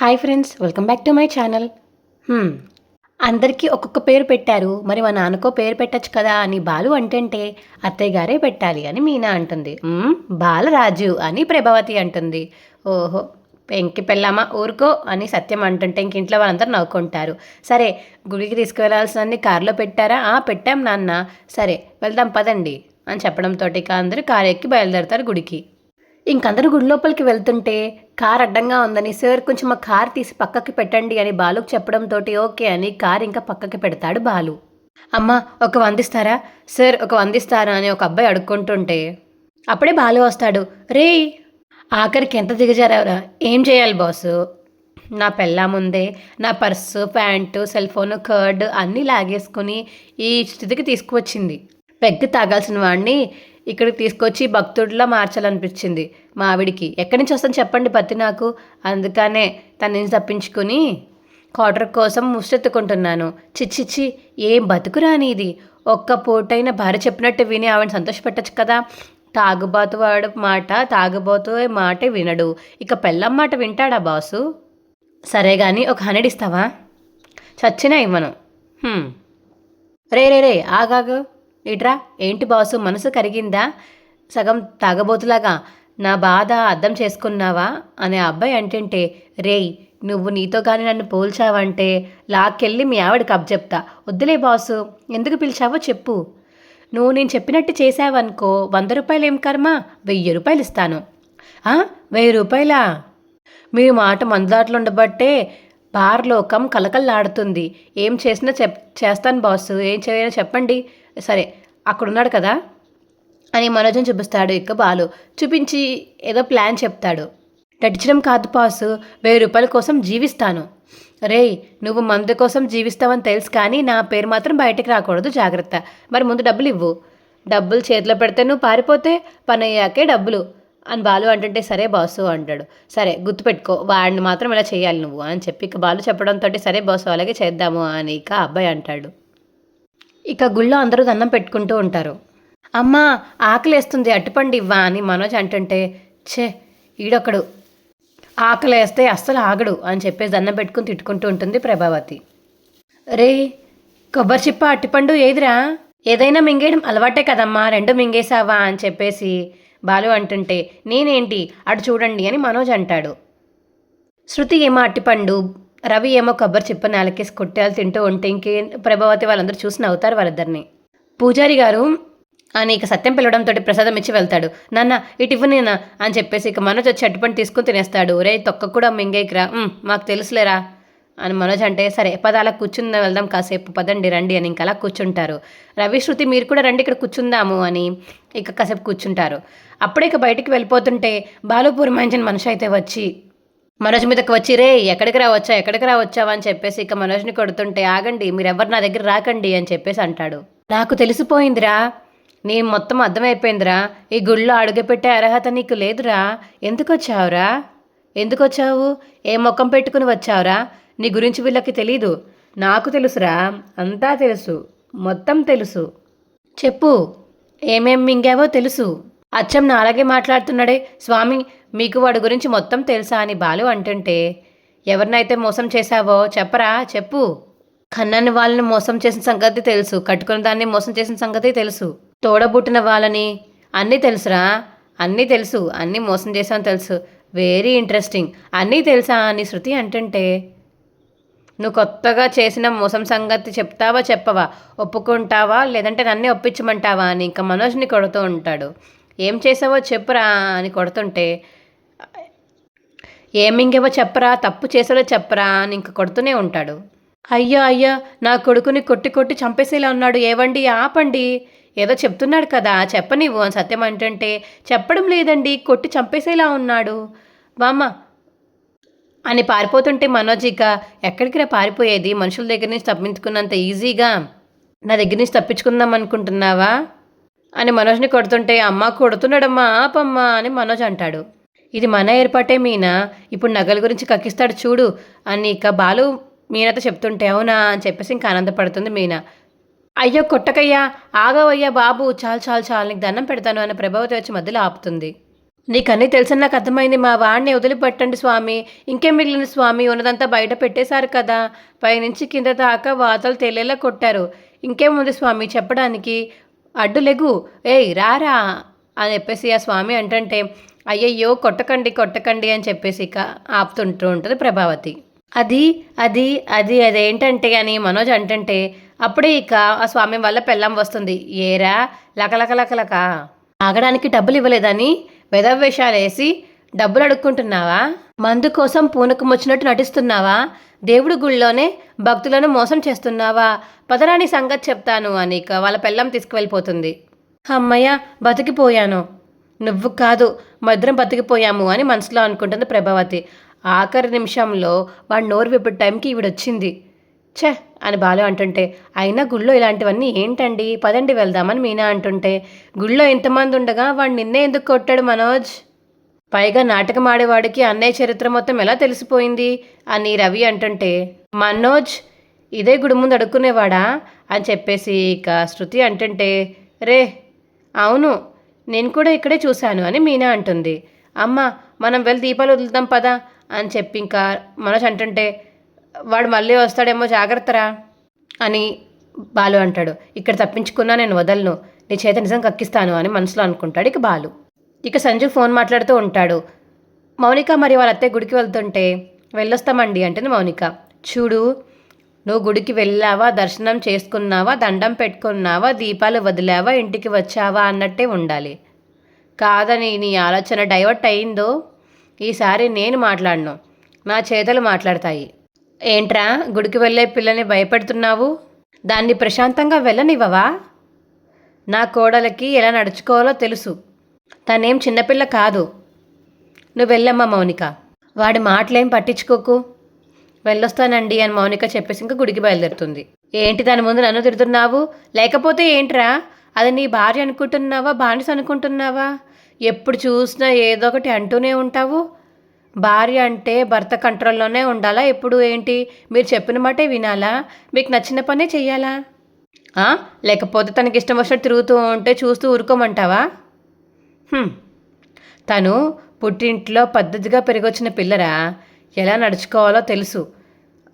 Hi friends welcome back to my channel. అందరికీ ఒక్కొక్క పేరు పెట్టారు. మరి మా నాన్నకో పేరు పెట్టచ్చు కదా అని బాలు అంటే అత్తయ్య గారే పెట్టాలి అని మీనా అంటుంది. బాలరాజు అని ప్రభావతి అంటుంది. ఓహో పెంకి పెళ్ళామా ఊరుకో అని సత్యం అంటుంటే ఇంక ఇంట్లో వాళ్ళందరూ నవ్వుకుంటారు. సరే గుడికి తీసుకువెళ్ళాల్సిన కారులో పెట్టారా? ఆ పెట్టాం నాన్న. సరే వెళ్దాం పదండి అని చెప్పడంతో ఇక అందరూ కారు ఎక్కి బయలుదేరతారు గుడికి. ఇంకందరూ గుడి లోపలికి వెళ్తుంటే కార్ అడ్డంగా ఉందని సార్ కొంచెం మా కార్ తీసి పక్కకి పెట్టండి అని బాలుకు చెప్పడంతో ఓకే అని కార్ ఇంకా పక్కకి పెడతాడు బాలు. అమ్మ ఒక వందిస్తారా? సార్ ఒక వందిస్తారా? అని ఒక అబ్బాయి అడుక్కుంటుంటే అప్పుడే బాలు వస్తాడు రే ఆఖరికి ఎంత దిగజారావురా? ఏం చేయాలి బాసు? నా పెళ్ళా ముందే నా purse pant cell phone card అన్నీ లాగేసుకుని ఈ స్థితికి తీసుకువచ్చింది. పెగ్గు తాగాల్సిన వాడిని ఇక్కడికి తీసుకొచ్చి భక్తుడిలా మార్చాలనిపించింది మా ఆవిడికి. ఎక్కడి నుంచి వస్తాను చెప్పండి పత్తి నాకు. అందుకనే తన నుంచి తప్పించుకుని క్వార్టర్ కోసం ముష్టెత్తుకుంటున్నాను. చిచ్చిచ్చి ఏం బతుకురా ఇది ఒక్క పూటైన భార్య చెప్పినట్టు విని ఆవిడ సంతోషపెట్టచ్చు కదా. తాగుబోతు వాడు మాట తాగుబోతు మాట వినడు. ఇక పెళ్ళం మాట వింటాడా బాసు? సరే కానీ ఒక హండ్రెడ్ ఇస్తావా? చచ్చినా ఇవ్వను. రే రే రే ఆగాగు. ఏట్రా ఏంటి బాసు మనసు కరిగిందా? సగం తాగబోతులాగా నా బాధ అర్థం చేసుకున్నావా? అనే అబ్బాయి అంటుంటే రేయ్ నువ్వు నీతో కానీ నన్ను పోల్చావంటే లాక్కెళ్ళి మీ ఆవిడకి కబ్ చెప్తా. వద్దులే బాసు ఎందుకు పిలిచావో చెప్పు. నువ్వు నేను చెప్పినట్టు చేసావనుకో వంద రూపాయలు ఏం కర్మ? వెయ్యి రూపాయలు ఇస్తాను. వెయ్యి రూపాయలా? మీరు మాట మందుదాట్లు ఉండబట్టే బార్లోకం కలకల్లాడుతుంది ఏం చేసినా చెప్ చేస్తాను బాసు ఏం చేయాలో చెప్పండి. సరే అక్కడున్నాడు కదా? అని మనోజం చూపిస్తాడు ఇక బాలు. చూపించి ఏదో ప్లాన్ చెప్తాడు. నటించడం కాదు పాసు వెయ్యి రూపాయల కోసం జీవిస్తాను. రేయ్ నువ్వు మందు కోసం జీవిస్తావని తెలుసు కానీ నా పేరు మాత్రం బయటకు రాకూడదు జాగ్రత్త. మరి ముందు డబ్బులు ఇవ్వు. డబ్బులు చేతిలో పెడితే నువ్వు పారిపోతే పని అయ్యాకే డబ్బులు. అని బాలు అంటుంటే సరే బాసు అంటాడు. సరే గుర్తుపెట్టుకో వాడిని మాత్రం ఇలా చేయాలి నువ్వు అని చెప్పి ఇక బాలు చెప్పడంతో సరే బాసు అలాగే చేద్దాము అని ఇక అబ్బాయి అంటాడు. ఇక గుళ్ళో అందరూ దండం పెట్టుకుంటూ ఉంటారు. అమ్మా ఆకలేస్తుంది అట్టుపండి ఇవ్వా అని మనోజ్ అంటుంటే ఛే ఈడొకడు. ఆకలేస్తే అస్సలు ఆగడు అని చెప్పేసి దండం పెట్టుకుని తిట్టుకుంటూ ఉంటుంది ప్రభావతి. రే కొబ్బరి చిప్ప అట్టిపండు ఏదిరా? ఏదైనా మింగేయడం అలవాటే కదమ్మా రెండు మింగేసావా అని చెప్పేసి బాలు అంటుంటే నేనేంటి? అటు చూడండి అని మనోజ్ అంటాడు. శృతి ఏమో అట్టిపండు రవి ఏమో కొబ్బరి చిప్ప నేలకేసి కొట్టేలు తింటూ ఉంటే ఇంకే ప్రభావతి వాళ్ళందరూ చూసి నవ్వుతారు వాళ్ళిద్దరిని. పూజారి గారు అని ఇక సత్యం పిలవడంతో ప్రసాదం ఇచ్చి వెళ్తాడు. నాన్న ఇటు ఇవ్వనేనా అని చెప్పేసి ఇక మనోజ్ వచ్చి అట్టుపండు తీసుకుని తినేస్తాడు. రే తొక్క కూడా మింగేకిరా మాకు తెలుసులేరా? అని మనోజ్ అంటే సరే పద అలా కూర్చుందా వెళ్దాం కాసేపు. పదండి రండి అని ఇంకా అలా కూర్చుంటారు. రవి శృతి మీరు కూడా రండి ఇక్కడ కూర్చుందాము అని ఇక కాసేపు కూర్చుంటారు. అప్పుడే ఇక బయటికి వెళ్ళిపోతుంటే బాలుపూర్ మంచిన మనిషి అయితే వచ్చి మనోజ్ మీదకి వచ్చి రే ఎక్కడికి రావచ్చా ఎక్కడికి రావచ్చావా? అని చెప్పేసి ఇక మనోజ్ని కొడుతుంటే ఆగండి మీరెవ్వరు నా దగ్గర రాకండి అని చెప్పేసి అంటాడు. నాకు తెలిసిపోయిందిరా నీ మొత్తం అర్థమైపోయిందిరా ఈ గుళ్ళో అడుగుపెట్టే అర్హత నీకు లేదురా ఎందుకు వచ్చావురా ఎందుకు వచ్చావు ఏ ముఖం పెట్టుకుని వచ్చావురా? నీ గురించి వీళ్ళకి తెలీదు. నాకు తెలుసురా అంతా తెలుసు మొత్తం తెలుసు. చెప్పు ఏమేం మింగావో తెలుసు. అచ్చం నా అలాగే మాట్లాడుతున్నాడే. స్వామి మీకు వాడి గురించి మొత్తం తెలుసా అని బాలు అంటుంటే ఎవరినైతే మోసం చేశావో చెప్పరా చెప్పు. కన్నని వాళ్ళని మోసం చేసిన సంగతి తెలుసు. కట్టుకున్న దాన్ని మోసం చేసిన సంగతి తెలుసు. తోడబుట్టిన వాళ్ళని అన్నీ తెలుసురా? అన్నీ తెలుసు. అన్నీ మోసం చేశాను తెలుసు. వెరీ ఇంట్రెస్టింగ్ అన్నీ తెలుసా అని శృతి అంటుంటే నువ్వు కొత్తగా చేసిన మోసం సంగతి చెప్తావా చెప్పవా? ఒప్పుకుంటావా? లేదంటే నన్నే ఒప్పించమంటావా అని ఇంకా మనోజ్ని కొడుతూ ఉంటాడు. ఏం చేసావో చెప్పురా అని కొడుతుంటే ఏమింగేవో చెప్పరా తప్పు చేసాడో చెప్పరా అని ఇంక కొడుతూనే ఉంటాడు. అయ్యా అయ్యా నా కొడుకుని కొట్టి కొట్టి చంపేసేలా ఉన్నాడు ఏవండి ఆపండి. ఏదో చెప్తున్నాడు కదా చెప్పనివ్వు అని సత్యం ఏంటంటే చెప్పడం లేదండి కొట్టి చంపేసేలా ఉన్నాడు. బామ్మ అని పారిపోతుంటే మనోజ్ ఇక ఎక్కడికి రా పారిపోయేది? మనుషుల దగ్గర నుంచి తప్పించుకున్నంత ఈజీగా నా దగ్గర నుంచి తప్పించుకుందాం అనుకుంటున్నావా? అని మనోజ్ని కొడుతుంటే అమ్మ కొడుతున్నాడమ్మా ఆపమ్మా అని మనోజ్ అంటాడు. ఇది మన ఏర్పాటే మీనా? ఇప్పుడు నగల గురించి కక్కిస్తాడు చూడు అని ఇక బాలు మీనాతో చెప్తుంటే అవునా అని చెప్పేసి ఇంకా ఆనందపడుతుంది మీనా. అయ్యో కొట్టకయ్యా ఆగవయ్యా బాబు చాలు చాలు చాలు నీకు దండం పెడతాను అని ప్రభావతి వచ్చి మధ్యలో ఆపుతుంది. నీకన్నీ తెలిసిన నాకు అర్థమైంది మా వాడిని వదిలిపెట్టండి స్వామి ఇంకేం మిగిలిన స్వామి ఉన్నదంతా బయట పెట్టేశారు కదా పైనుంచి కింద దాకా వాతలు తేలేలా కొట్టారు ఇంకేముంది స్వామి చెప్పడానికి? అడ్డులెగు ఏయ్ రారా అని చెప్పేసి ఆ స్వామి అంటుంటే అయ్యయ్యో కొట్టకండి కొట్టకండి అని చెప్పేసి ఇక ఆపుతుంటూ ఉంటుంది ప్రభావతి. అది అది అది అదేంటంటే అని మనోజ్ అంటుంటే అప్పుడే ఇక ఆ స్వామి వల్ల పెళ్ళం వస్తుంది. ఏరా లకలక లకలక ఆగడానికి డబ్బులు ఇవ్వలేదని వెధవేషాలు వేసి డబ్బులు అడుక్కుంటున్నావా? మందు కోసం పూనకమొచ్చినట్టు నటిస్తున్నావా? దేవుడి గుళ్ళోనే భక్తులను మోసం చేస్తున్నావా? పదరాని సంగతి చెప్తాను అని వాళ్ళ పెళ్ళం తీసుకువెళ్ళిపోతుంది. అమ్మయ్య బతికిపోయాను. నువ్వు కాదు మధురం బతికిపోయాము అని మనసులో అనుకుంటుంది ప్రభావతి. ఆఖరి నిమిషంలో వాడు నోరు విప్పటి టైంకి ఈవిడొచ్చింది. ఛే! అని బాలు అంటుంటే అయినా గుళ్ళో ఇలాంటివన్నీ ఏంటండి? పదండి వెళ్దామని మీనా అంటుంటే గుళ్ళో ఇంతమంది ఉండగా వాడు నిన్నే ఎందుకు కొట్టాడు మనోజ్? పైగా నాటకం ఆడేవాడికి అన్నయ్య చరిత్ర మొత్తం ఎలా తెలిసిపోయింది? అని రవి అంటుంటే మనోజ్ ఇదే గుడి ముందు అడుక్కునేవాడా? అని చెప్పేసి ఇక శృతి అంటుంటే రే అవును నేను కూడా ఇక్కడే చూశాను అని మీనా అంటుంది. అమ్మ మనం వెళ్ళి దీపాలు వదులుదాం పదా? అని చెప్పి ఇంకా మనోజ్ అంటుంటే వాడు మళ్ళీ వస్తాడేమో జాగ్రత్తరా? అని బాలు అంటాడు. ఇక్కడ తప్పించుకున్నా నేను వదలను. నీ చేత నిజం కక్కిస్తాను అని మనసులో అనుకుంటాడు ఇక బాలు. ఇక సంజు ఫోన్ మాట్లాడుతూ ఉంటాడు. మౌనిక మరి వాళ్ళ అత్తయ్య గుడికి వెళ్తుంటే వెళ్ళొస్తామండి అంటుంది మౌనిక. చూడు నువ్వు గుడికి వెళ్ళావా? దర్శనం చేసుకున్నావా? దండం పెట్టుకున్నావా? దీపాలు వదిలావా? ఇంటికి వచ్చావా? అన్నట్టే ఉండాలి. కాదని నీ ఆలోచన డైవర్ట్ అయిందో? ఈసారి నేను మాట్లాడను. నా చేతలు మాట్లాడతాయి. ఏంట్రా గుడికి వెళ్ళే పిల్లని భయపెడుతున్నావు? దాన్ని ప్రశాంతంగా వెళ్ళనివ్వవా? నా కోడలకి ఎలా నడుచుకోవాలో తెలుసు. తనేం చిన్నపిల్ల కాదు. నువ్వు వెళ్ళమ్మా మౌనిక. వాడి మాటలేం పట్టించుకోకు. వెళ్ళొస్తానండి అని మౌనిక చెప్పేసి ఇంకా గుడికి బయలుదేరుతుంది. ఏంటి దాని ముందు నన్ను తిడుతున్నావు? లేకపోతే ఏంట్రా? అది నీ భార్య అనుకుంటున్నావా? బానిస అనుకుంటున్నావా? ఎప్పుడు చూసినా ఏదో ఒకటి అంటూనే ఉంటావు. భార్య అంటే భర్త కంట్రోల్లోనే ఉండాలా? ఎప్పుడు ఏంటి? మీరు చెప్పిన మాటే వినాలా? మీకు నచ్చిన పనే చెయ్యాలా? లేకపోతే తనకి ఇష్టం వచ్చినట్టు తిరుగుతూ ఉంటే చూస్తూ ఊరుకోమంటావా? తను పుట్టింట్లో పద్ధతిగా పెరిగొచ్చిన పిల్లరా? ఎలా నడుచుకోవాలో తెలుసు.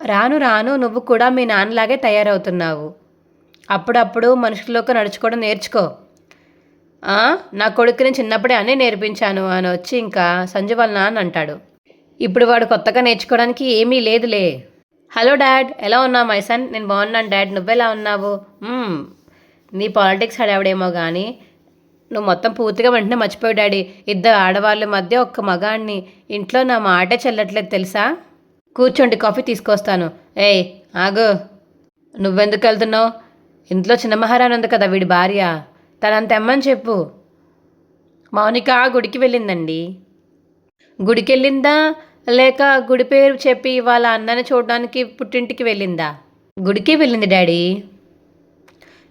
రాను రాను నువ్వు కూడా మీ నాన్నలాగే తయారవుతున్నావు. అప్పుడప్పుడు మనుషుల్లోకి నడుచుకోవడం నేర్చుకో. నా కొడుకుని చిన్నప్పుడే అన్నీ నేర్పించాను అని వచ్చి ఇంకా సంజు వాళ్ళ నాన్న అంటాడు. ఇప్పుడు వాడు కొత్తగా నేర్చుకోవడానికి ఏమీ లేదులే. హలో డాడ్ ఎలా ఉన్నావు మై సన్? నేను బాగున్నాను డాడ్ నువ్వెలా ఉన్నావు? నీ పాలిటిక్స్ హడావిడేమో కానీ నువ్వు మొత్తం పూర్తిగా వెంటనే మర్చిపోయి డాడీ. ఇద్దరు ఆడవాళ్ళ మధ్య ఒక్క మగాణ్ణి ఇంట్లో నా మాటే చెల్లట్లేదు తెలుసా? కూర్చోండి కాఫీ తీసుకొస్తాను. ఏయ్ ఆగు. నువ్వెందుకు వెళ్తున్నావు? ఇంట్లో చిన్న మహారాణి ఉంది కదా వీడి భార్య. తనంత ఎమ్మని చెప్పు? మౌనిక గుడికి వెళ్ళిందండి. గుడికి వెళ్ళిందా లేక గుడి పేరు చెప్పి వాళ్ళ అన్నని చూడడానికి పుట్టింటికి వెళ్ళిందా? గుడికి వెళ్ళింది డాడీ.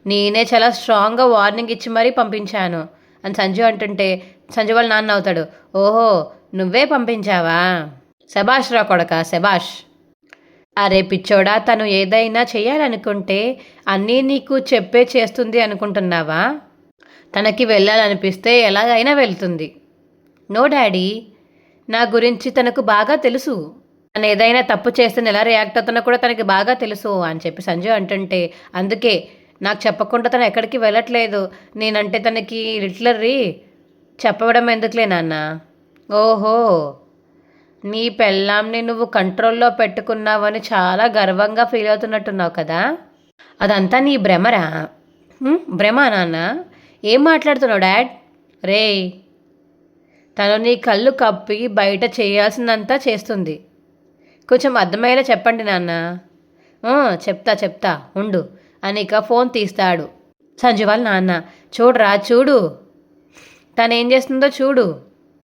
నేనే చాలా స్ట్రాంగ్గా వార్నింగ్ ఇచ్చి మరీ పంపించాను. అని సంజు అంటుంటే సంజు వాళ్ళ నాన్న అవుతాడు. ఓహో నువ్వే పంపించావా? శభాష్ రా కొడక శభాష్. అరే పిచ్చోడా తను ఏదైనా చేయాలనుకుంటే అన్నీ నీకు చెప్పే చేస్తుంది అనుకుంటున్నావా? తనకి వెళ్ళాలనిపిస్తే ఎలాగైనా వెళ్తుంది. నో డాడీ నా గురించి తనకు బాగా తెలుసు. తను ఏదైనా తప్పు చేస్తే ఎలా రియాక్ట్ అవుతున్నా కూడా తనకి బాగా తెలుసు అని చెప్పి సంజయ్ అంటుంటే అందుకే నాకు చెప్పకుండా తను ఎక్కడికి వెళ్ళట్లేదు. నేనంటే తనకి లిట్లరీ చెప్పడం ఎందుకులే నాన్న? ఓహో. నీ పెళ్ళాంని నువ్వు కంట్రోల్లో పెట్టుకున్నావని చాలా గర్వంగా ఫీల్ అవుతున్నట్టున్నావు కదా? అదంతా నీ భ్రమరా? భ్రమ నాన్న? ఏం మాట్లాడుతున్నావు డాడ్? రే తను నీ కళ్ళు కప్పి బయట చేయాల్సిందంతా చేస్తుంది. కొంచెం అర్థమయ్యేలా చెప్పండి నాన్న. చెప్తా చెప్తా. ఉండు. అనిక ఫోన్ తీస్తాడు. సంజు వాళ్ళ నాన్న చూడరా చూడు. తను ఏం చేస్తుందో చూడు.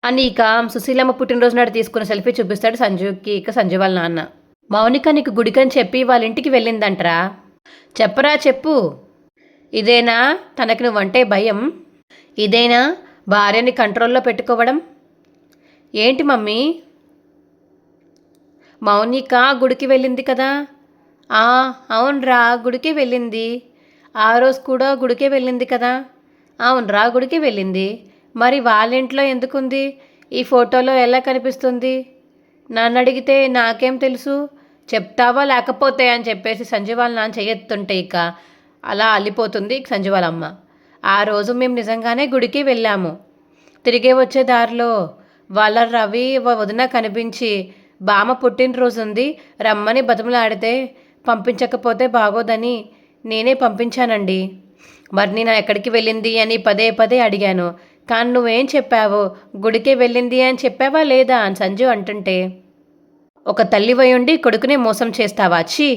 అని ఇక సుశీలమ్మ పుట్టినరోజు నాడు తీసుకున్న సెల్ఫీ చూపిస్తాడు సంజుకి ఇక సంజు వాళ్ళ నాన్న. మౌనిక నీకు గుడికని చెప్పి వాళ్ళ ఇంటికి వెళ్ళిందంటరా. చెప్పరా చెప్పు. ఇదేనా? తనకి నువ్వంటే భయం. ఇదేనా? భార్యని కంట్రోల్లో పెట్టుకోవడం. ఏంటి మమ్మీ? మౌనిక గుడికి వెళ్ళింది కదా. అవునరా గుడికి వెళ్ళింది. ఆ రోజు కూడా గుడికే వెళ్ళింది కదా? అవునరా గుడికి వెళ్ళింది. మరి వాళ్ళ ఇంట్లో ఎందుకుంది? ఈ ఫోటోలో ఎలా కనిపిస్తుంది? నన్ను అడిగితే నాకేం తెలుసు? చెప్తావా లేకపోతే అని చెప్పేసి సంజీవాల నాన్న చెయ్యెత్తుంటే ఇక అలా అల్లిపోతుంది సంజీవాలమ్మ. అమ్మ ఆ రోజు మేము నిజంగానే గుడికి వెళ్ళాము. తిరిగే వచ్చే దారిలో వాళ్ళ రవి వదిన కనిపించి బామ పుట్టినరోజు ఉంది రమ్మని బతుములాడితే పంపించకపోతే బాగోదని నేనే పంపించానండి. మరి నేను ఎక్కడికి వెళ్ళింది అని పదే పదే అడిగాను. కానీ నువ్వేం చెప్పావు? గుడికే వెళ్ళింది అని చెప్పావా లేదా? అని సంజు అంటుంటే ఒక తల్లి ఉండి కొడుకునే మోసం చేస్తావా? ఛీ!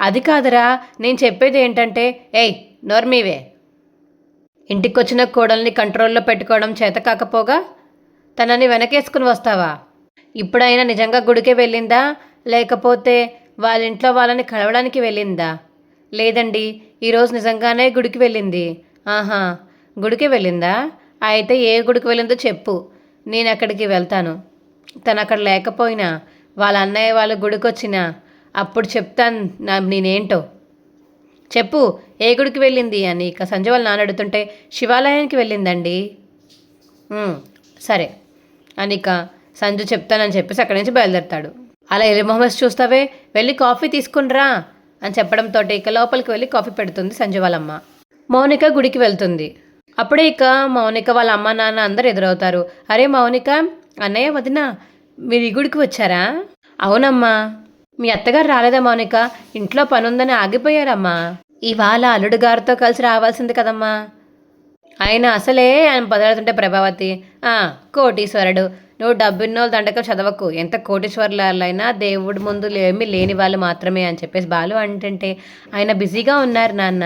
అది కాదురా. నేను చెప్పేది ఏంటంటే ఏయ్ నోర్మీవే ఇంటికొచ్చిన కోడల్ని కంట్రోల్లో పెట్టుకోవడం చేత కాకపోగా తనని వెనకేసుకుని వస్తావా? ఇప్పుడైనా నిజంగా గుడికే వెళ్ళిందా? లేకపోతే వాళ్ళ ఇంట్లో వాళ్ళని కలవడానికి వెళ్ళిందా? లేదండి ఈరోజు నిజంగానే గుడికి వెళ్ళింది. ఆహా గుడికి వెళ్ళిందా? అయితే ఏ గుడికి వెళ్ళిందో చెప్పు. నేను అక్కడికి వెళ్తాను. తను అక్కడ లేకపోయినా వాళ్ళ అన్నయ్య వాళ్ళ గుడికి వచ్చినా అప్పుడు చెప్తాను నా నేనేంటో. చెప్పు ఏ గుడికి వెళ్ళింది అని. ఇక సంజయ్ వాళ్ళ నాన్న అడుగుతుంటే శివాలయానికి వెళ్ళిందండి. సరే. అనిక సంజు చెప్తానని చెప్పేసి అక్కడి నుంచి బయలుదేరుతాడు. అలా ఎలి మొహమ్మస్ చూస్తావే? వెళ్ళి కాఫీ తీసుకునిరా అని చెప్పడంతో ఇక లోపలికి వెళ్ళి కాఫీ పెడుతుంది సంజయ్ వాళ్ళమ్మ మౌనిక గుడికి వెళ్తుంది. అప్పుడే ఇక మౌనిక వాళ్ళ అమ్మ నాన్న అందరు ఎదురవుతారు. అరే మౌనిక అన్నయ్య వదిన మీరు ఈ గుడికి వచ్చారా? అవునమ్మా. మీ అత్తగారు రాలేదా మౌనిక? ఇంట్లో పనుందని ఆగిపోయారమ్మా. ఇవాళ అల్లుడు గారితో కలిసి రావాల్సింది కదమ్మా. ఆయన అసలే ఆయన పదలాడుతుంటే ప్రభావతి. కోటీశ్వరుడు. నువ్వు డబ్బున్నోళ్ళు దండకం చదవకు. ఎంత కోటీశ్వరులైనా దేవుడి ముందు ఏమీ లేని వాళ్ళు మాత్రమే అని చెప్పేసి బాలు అంటే ఆయన బిజీగా ఉన్నారు నాన్న.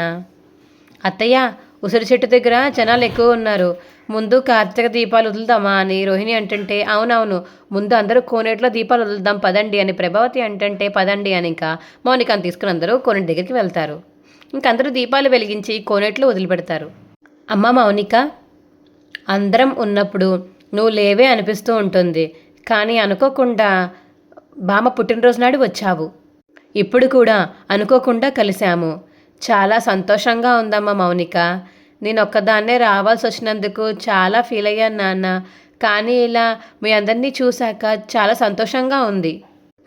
అత్తయ్య ఉసిరి చెట్టు దగ్గర జనాలు ఎక్కువ ఉన్నారు. ముందు కార్తీక దీపాలు వదులుదామా అని రోహిణి అంటుంటే అవునవును ముందు అందరూ కోనేట్లో దీపాలు వదులుదాం పదండి అని ప్రభావతి అంటుంటే పదండి అని ఇంకా మౌనికాన్ని తీసుకుని అందరూ కోనేటి దగ్గరికి వెళ్తారు. ఇంకందరూ దీపాలు వెలిగించి కోనేట్లో వదిలిపెడతారు. అమ్మ మౌనిక అందరం ఉన్నప్పుడు నువ్వు లేవే అనిపిస్తూ ఉంటుంది. కానీ అనుకోకుండా బామ పుట్టినరోజు నాడు వచ్చావు. ఇప్పుడు కూడా అనుకోకుండా కలిశాము. చాలా సంతోషంగా ఉందమ్మా మౌనిక. నేను ఒక్కదాన్నే రావాల్సి వచ్చినందుకు చాలా ఫీల్ అయ్యాను నాన్న. కానీ ఇలా మీ అందరినీ చూశాక చాలా సంతోషంగా ఉంది.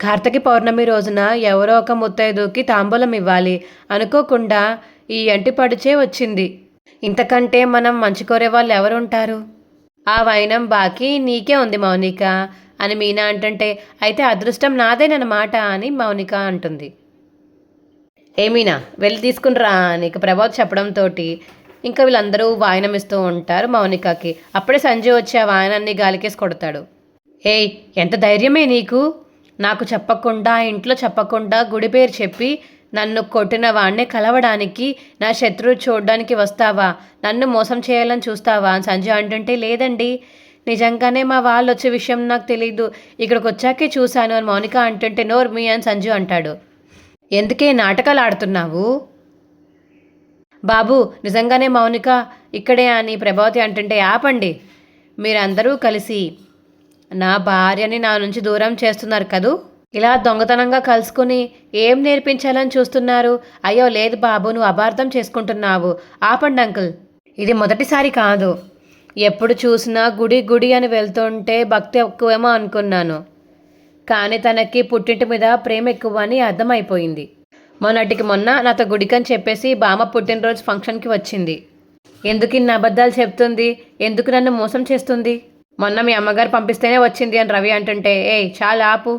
కార్తకి పౌర్ణమి రోజున ఎవరో ఒక ముత్తైదుకి తాంబూలం ఇవ్వాలి. అనుకోకుండా ఈ అంటి పడిచే వచ్చింది. ఇంతకంటే మనం మంచి కోరే వాళ్ళు ఎవరుంటారు? ఆ వైనం బాకీ నీకే ఉంది మౌనిక అని మీనా అంటుంటే అయితే అదృష్టం నాదేనన్నమాట అని మౌనిక అంటుంది. ఏ మీనా వెళ్ళి తీసుకునిరా అని ఇక ప్రభాత్ చెప్పడంతో ఇంకా వీళ్ళందరూ వాయనం ఇస్తూ ఉంటారు మౌనికకి. అప్పుడే సంజయ్ వచ్చి ఆ వాయనాన్ని గాలికేసి కొడతాడు. ఏయ్ ఎంత ధైర్యమే నీకు? నాకు చెప్పకుండా ఇంట్లో చెప్పకుండా గుడి పేరు చెప్పి నన్ను కొట్టిన వాణ్ణి కలవడానికి నా శత్రువు చూడడానికి వస్తావా? నన్ను మోసం చేయాలని చూస్తావా? అని సంజయ్ అంటుంటే లేదండి. నిజంగానే మా వాళ్ళు వచ్చే విషయం నాకు తెలియదు ఇక్కడికి వచ్చాకే చూశాను అని మౌనిక అంటుంటే నోర్ మీ అని సంజు అంటాడు. ఎందుకే నాటకాలు ఆడుతున్నావు? బాబు నిజంగానే మౌనిక ఇక్కడే అని ప్రభావతి అంటుంటే ఆపండి. మీరందరూ కలిసి నా భార్యని నా నుంచి దూరం చేస్తున్నారు కదూ? ఇలా దొంగతనంగా కలుసుకుని ఏం నేర్పించాలని చూస్తున్నారు? అయ్యో లేదు బాబు నువ్వు అపార్థం చేసుకుంటున్నావు. ఆపండి అంకుల్. ఇది మొదటిసారి కాదు. ఎప్పుడు చూసినా గుడి గుడి అని వెళ్తుంటే భక్తి ఎక్కువేమో అనుకున్నాను. కానీ తనకి పుట్టింటి మీద ప్రేమ ఎక్కువ అని అర్థమైపోయింది. మొన్నటికి మొన్న నాతో గుడికని చెప్పేసి బామ్మ పుట్టినరోజు ఫంక్షన్కి వచ్చింది. ఎందుకు ఇన్ని అబద్ధాలు చెప్తుంది? ఎందుకు నన్ను మోసం చేస్తుంది? మొన్న మీ అమ్మగారు పంపిస్తేనే వచ్చింది అని రవి అంటుంటే ఏయ్ చాలా ఆపు.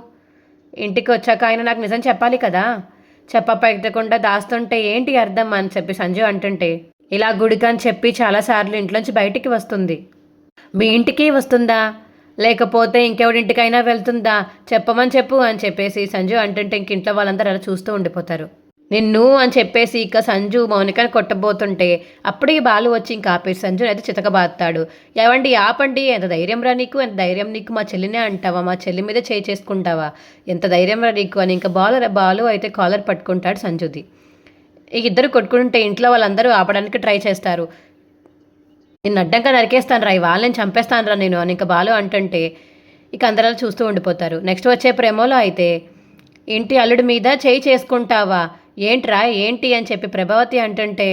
ఇంటికి వచ్చాక ఆయన నాకు నిజం చెప్పాలి కదా? చెప్పపెట్టకుండా దాస్తుంటే ఏంటి అర్థం అని చెప్పి సంజు అంటుంటే ఇలా గుడికని చెప్పి చాలాసార్లు ఇంట్లోంచి బయటికి వస్తుంది. మీ ఇంటికి వస్తుందా? లేకపోతే ఇంకెవడింటికైనా వెళ్తుందా? చెప్పమని చెప్పు అని చెప్పేసి సంజు అంటుంటే ఇంక ఇంట్లో వాళ్ళందరూ అలా చూస్తూ ఉండిపోతారు. నిన్ను అని చెప్పేసి ఇక సంజు మౌనికని కొట్టబోతుంటే అప్పుడే బాలు వచ్చి ఇంకా ఆపేసి సంజుని అయితే చితకబాతాడు ఏవండి ఆపండి ఎంత ధైర్యం రా నీకు ఎంత ధైర్యం నీకు మా చెల్లినే అంటావా మా చెల్లి మీద చేయి చేసుకుంటావా ఎంత ధైర్యం రా నీకు అని ఇంకా బాలు బాలు అయితే కాలర్ పట్టుకుంటాడు సంజుది. ఈ ఇద్దరు కొట్టుకుంటే ఇంట్లో వాళ్ళందరూ ఆపడానికి ట్రై చేస్తారు. నిన్ను అడ్డంగా నరికేస్తాను రా వాళ్ళని చంపేస్తాను రా నేను అని ఇంకా బాలు అంటుంటే ఇక అందరూ చూస్తూ ఉండిపోతారు. నెక్స్ట్ వచ్చే ప్రేమలో అయితే ఇంటి అల్లుడి మీద చేయి చేసుకుంటావా ఏంట్రా ఏంటి అని చెప్పి ప్రభావతి అంటుంటే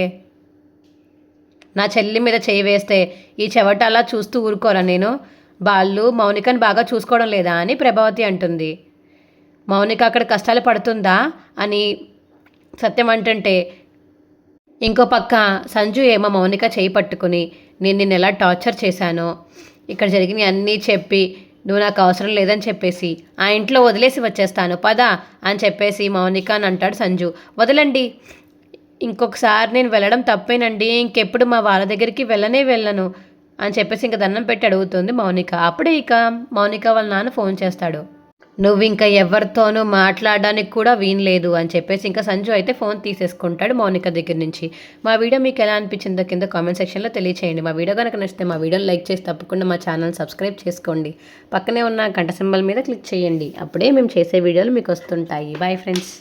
నా చెల్లి మీద చేయి వేస్తే ఈ చెవట అలా చూస్తూ ఊరుకోరా నేను? వాళ్ళు మౌనికని బాగా చూసుకోవడం లేదా అని ప్రభావతి అంటుంది. మౌనిక అక్కడ కష్టాలు పడుతుందా అని సత్యం అంటుంటే ఇంకో పక్క సంజు ఏమో మౌనిక చేయి పట్టుకుని నేను నిన్ను ఎలా టార్చర్ చేశానో? ఇక్కడ జరిగినవి అన్నీ చెప్పి నువ్వు నాకు అవసరం లేదని చెప్పేసి ఆ ఇంట్లో వదిలేసి వచ్చేస్తాను పదా అని చెప్పేసి మౌనిక అని అంటాడు సంజు. వదలండి. ఇంకొకసారి నేను వెళ్ళడం తప్పేనండి. ఇంకెప్పుడు మా వాళ్ళ దగ్గరికి వెళ్ళనే వెళ్ళను అని చెప్పేసి ఇంక దండం పెట్టి అడుగుతుంది మౌనిక. అప్పుడే ఇక మౌనిక వాళ్ళ నాన్న ఫోన్ చేస్తాడు. నువ్వు ఇంకా ఎవరితోనూ మాట్లాడడానికి కూడా వీనలేదు అని చెప్పేసి ఇంకా సంజు అయితే ఫోన్ తీసేసుకుంటాడు మౌనిక దగ్గర నుంచి. మా వీడియో మీకు ఎలా అనిపించిందో కింద కామెంట్ సెక్షన్లో తెలియచేయండి. మా వీడియో కనుక నచ్చితే మా వీడియోని లైక్ చేసి తప్పకుండా మా ఛానల్ సబ్స్క్రైబ్ చేసుకోండి. పక్కనే ఉన్న గంట సింబల్ మీద క్లిక్ చేయండి. అప్పుడే మేము చేసే వీడియోలు మీకు వస్తుంటాయి. Bye friends.